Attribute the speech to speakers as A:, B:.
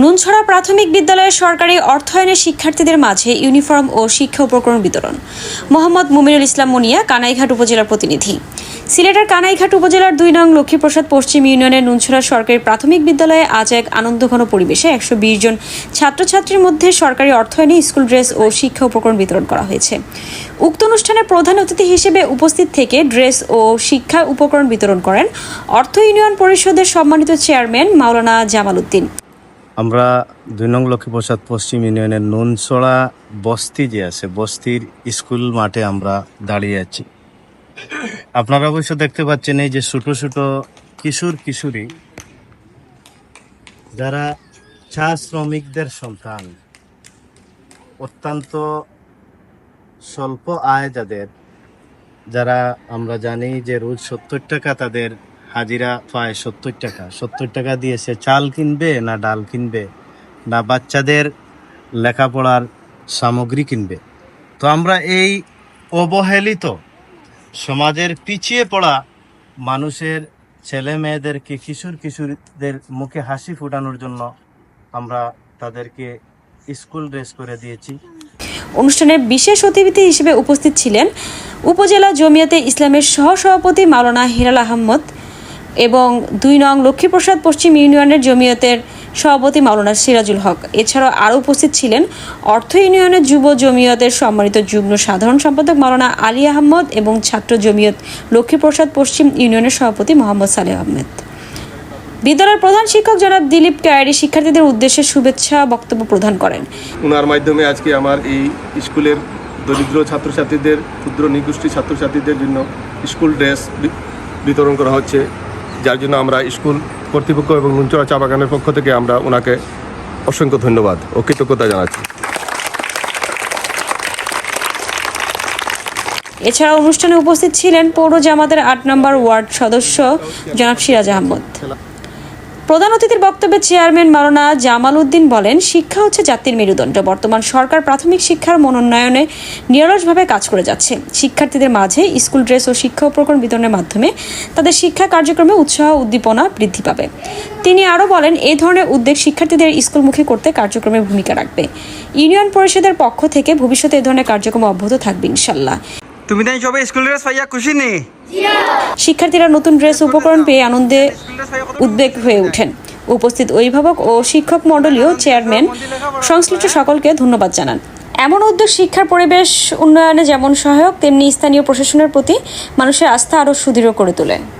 A: নুনছড়া প্রাথমিক বিদ্যালয়ের সরকারি অর্থায়নে শিক্ষার্থীদের মাঝে ইউনিফর্ম ও শিক্ষা উপকরণ বিতরণ মোহাম্মদ মুমিনুল ইসলাম মনিয়া কানাইঘাট উপজেলার প্রতিনিধি সিলেটের কানাইঘাট উপজেলার দুই নং লক্ষ্মীপ্রসাদ পশ্চিম ইউনিয়নের নুনছড়া সরকারি প্রাথমিক বিদ্যালয়ে আজ এক আনন্দঘন পরিবেশে একশো বিশ জন ছাত্রছাত্রীর মধ্যে সরকারি অর্থায়নে স্কুল ড্রেস ও শিক্ষা উপকরণ বিতরণ করা হয়েছে উক্ত অনুষ্ঠানে প্রধান অতিথি হিসেবে উপস্থিত থেকে ড্রেস ও শিক্ষা উপকরণ বিতরণ করেন অর্থ ইউনিয়ন পরিষদের সম্মানিত চেয়ারম্যান মাওলানা জামাল উদ্দিন
B: আমরা দুই নং লক্ষ্মীপ্রসাদ পশ্চিম ইউনিয়নের নুনচড়া বস্তি যে আছে বস্তির স্কুল মাঠে আমরা দাঁড়িয়ে আছি আপনারা অবশ্য দেখতে পাচ্ছেন এই যে ছোটো ছোটো কিশোর কিশোরী যারা চা শ্রমিকদের সন্তান অত্যন্ত স্বল্প আয় যাদের যারা আমরা জানি যে রোজ সত্তর টাকা তাদের হাজিরা পায় সত্তর টাকা সত্তর টাকা দিয়ে সে চাল কিনবে না ডাল কিনবে না বাচ্চাদের লেখাপড়ার সামগ্রী কিনবে তো আমরা এই অবহেলিত সমাজের পিছিয়ে পড়া মানুষের ছেলে মেয়েদেরকে কিশোর কিশোরদের মুখে হাসি ফোটানোর জন্য আমরা তাদেরকে স্কুল ড্রেস করে দিয়েছি
A: অনুষ্ঠানে বিশেষ অতিথি হিসেবে উপস্থিত ছিলেন উপজেলা জমিয়াতে ইসলামের সহ সভাপতি মাওলানা হিরাল আহমদ এবং দুই নং লক্ষ্মীপ্রসাদ পশ্চিম ইউনিয়নের জমিয়তের সভাপতি মাওলানা সিরাজুল হক এছাড়াও আরও উপস্থিত ছিলেন অর্থ ইউনিয়নের যুব জমিয়তের সম্মানিত যুগ্ম সাধারণ সম্পাদক মাওলানা আলী আহমদ এবং ছাত্র জমিয়ত লক্ষ্মীপ্রসাদ পশ্চিম ইউনিয়নের সভাপতি মোহাম্মদ সালেহ আহমেদ বিদ্যালয়ের প্রধান শিক্ষক জনাব দিলীপ কায়ারি শিক্ষার্থীদের উদ্দেশ্যে শুভেচ্ছা বক্তব্য প্রদান করেন
C: ওনার মাধ্যমে আজকে আমার এই স্কুলের দরিদ্র ছাত্রছাত্রীদের ক্ষুদ্র নিগোষ্ঠী ছাত্রছাত্রীদের জন্য স্কুল ড্রেস বিতরণ করা হচ্ছে যার জন্য আমরা স্কুল কর্তৃপক্ষ এবং নুনচড়া চা বাগানের পক্ষ থেকে আমরা ওনাকে অসংখ্য ধন্যবাদ ও কৃতজ্ঞতা জানাচ্ছি
A: এছাড়া অনুষ্ঠানে উপস্থিত ছিলেন পৌর জামাতের আট নম্বর ওয়ার্ড সদস্য জনাব সিরাজ আহমদ প্রধান অতিথির বক্তব্যে চেয়ারম্যান মারোনা জামাল উদ্দিন বলেন শিক্ষা হচ্ছে জাতির মেরুদণ্ড বর্তমান সরকার প্রাথমিক শিক্ষার মনোন্নয়নে নিরসভাবে কাজ করে যাচ্ছে শিক্ষার্থীদের মাঝে স্কুল ড্রেস ও শিক্ষা উপকরণ বিতরণের মাধ্যমে তাদের শিক্ষা কার্যক্রমে উৎসাহ উদ্দীপনা বৃদ্ধি পাবে তিনি আরও বলেন এই ধরনের উদ্যোগ শিক্ষার্থীদের স্কুলমুখী করতে কার্যক্রমে ভূমিকা রাখবে ইউনিয়ন পরিষদের পক্ষ থেকে ভবিষ্যতে এ ধরনের কার্যক্রম অব্যাহত থাকবে ইনশাল্লাহ
D: তুমি তাই সবাই স্কুল ড্রেস পাইয়া খুশি নি
A: শিক্ষার্থীরা নতুন ড্রেস উপকরণ পেয়ে আনন্দে উদ্বেগ হয়ে ওঠেন উপস্থিত অভিভাবক ও শিক্ষক মণ্ডলীয় চেয়ারম্যান সংশ্লিষ্ট সকলকে ধন্যবাদ জানান এমন উদ্যোগ শিক্ষার পরিবেশ উন্নয়নে যেমন সহায়ক তেমনি স্থানীয় প্রশাসনের প্রতি মানুষের আস্থা আরও সুদৃঢ় করে তোলেন